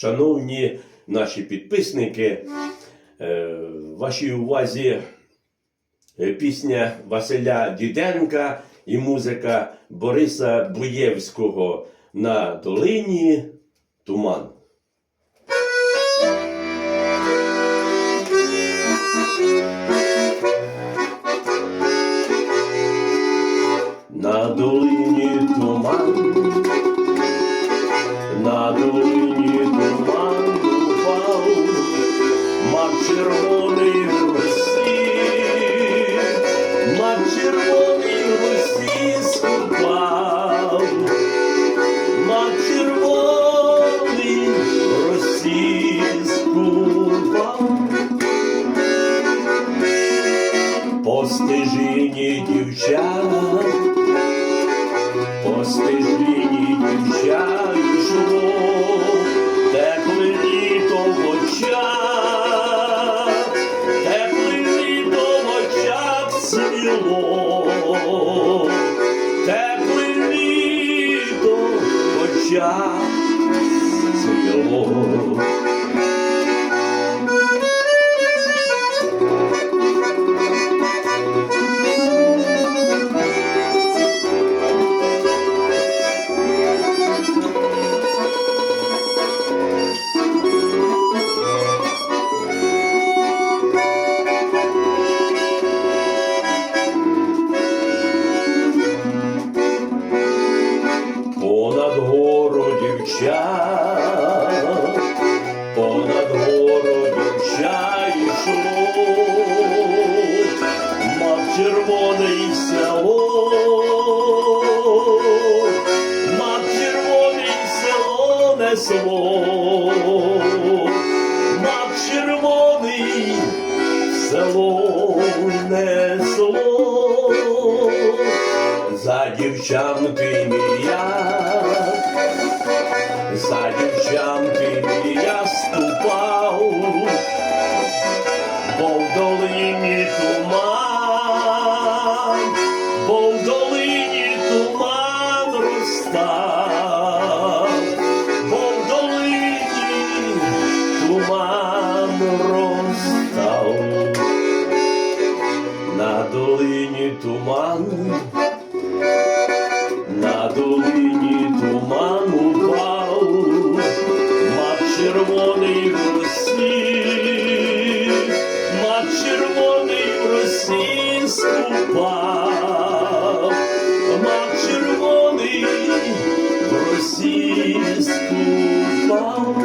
Шановні наші підписники, е, вашій увазі е, пісня Василя Діденка і музика Бориса Буєвського на долині Туман. На долині туман, на долині червоний в росі, мак червоний в скупав, мак червоний в росі скупав. По стежині дівчат, по стежині дівчат очах свіло, тепле літо в дівчат, понад гору дівчат йшло, мав червоний село, мав червоний село несло, мав червоний село несло. За дівчанки я, за дівчанки я ступав, бо в долині туман, бо в долині туман розстав, бо в долині туман розстав, на долині туман. Червоний червоною Росії ступав, над червоний в Росії ступав.